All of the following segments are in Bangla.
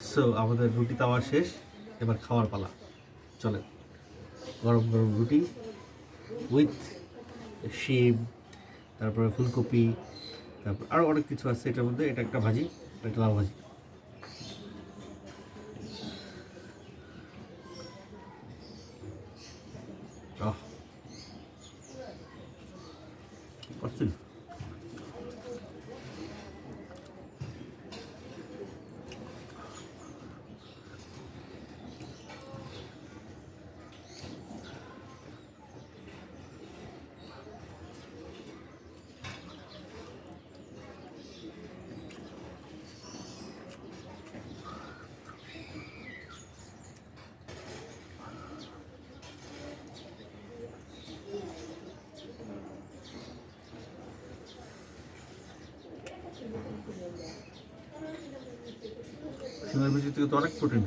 সো আমাদের রুটি তাওয়া শেষ। এবার খাওয়ার পালা। চলে গরম গরম রুটি উইথ শিম তারপরে ফুলকপি, তারপর আরও অনেক কিছু আছে এটার মধ্যে। এটা একটা ভাজি, এটা লাউ ভাজি। সিমের থেকে তো অনেক প্রোটিন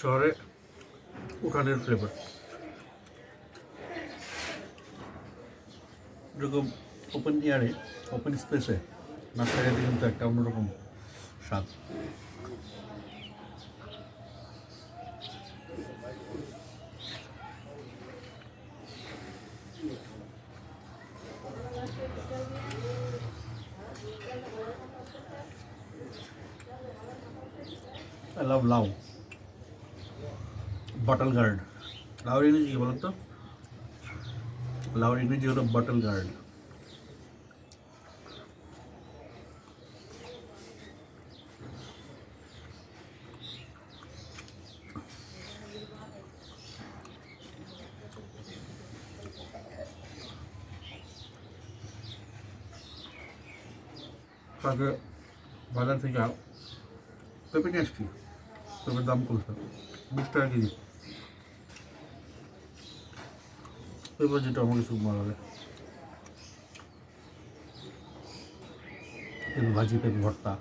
শহরে উঠানের ফ্লেভার এরকম ওপেন এয়ারে ওপেন স্পেসে না থাকে কিন্তু একটা অন্যরকম স্বাদ। I love লাউ বটল গার্ড লাউর ইংরেজি কি বলুন তো লাউর ইংরেজি হলো বটল গার্ড আগে বাজার থেকে পেঁপে নিয়ে আসছি পেঁপের দাম কমছে বিশ টাকা কেজি। এবার যেটা আমাকে সুপ মারাবে। ভাজি পেঁপে ভর্তা।